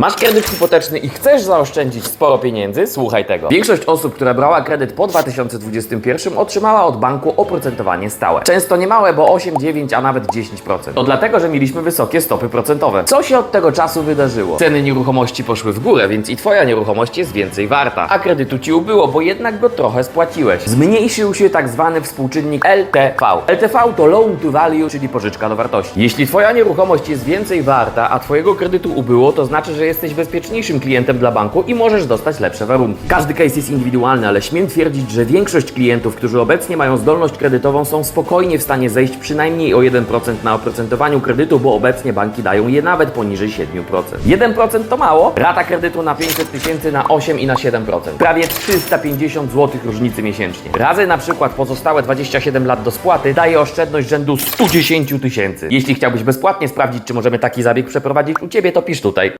Masz kredyt hipoteczny i chcesz zaoszczędzić sporo pieniędzy? Słuchaj tego. Większość osób, która brała kredyt po 2021 otrzymała od banku oprocentowanie stałe. Często niemałe, bo 8, 9, a nawet 10%. To dlatego, że mieliśmy wysokie stopy procentowe. Co się od tego czasu wydarzyło? Ceny nieruchomości poszły w górę, więc i twoja nieruchomość jest więcej warta. A kredytu ci ubyło, bo jednak go trochę spłaciłeś. Zmniejszył się tak zwany współczynnik LTV. LTV to loan to value, czyli pożyczka do wartości. Jeśli twoja nieruchomość jest więcej warta, a twojego kredytu ubyło, to znaczy, że jesteś bezpieczniejszym klientem dla banku i możesz dostać lepsze warunki. Każdy case jest indywidualny, ale śmiem twierdzić, że większość klientów, którzy obecnie mają zdolność kredytową, są spokojnie w stanie zejść przynajmniej o 1% na oprocentowaniu kredytu, bo obecnie banki dają je nawet poniżej 7%. 1% to mało, rata kredytu na 500 tysięcy na 8 i na 7%. Prawie 350 zł różnicy miesięcznie. Razy na przykład pozostałe 27 lat do spłaty daje oszczędność rzędu 110 tysięcy. Jeśli chciałbyś bezpłatnie sprawdzić, czy możemy taki zabieg przeprowadzić u Ciebie, to pisz tutaj.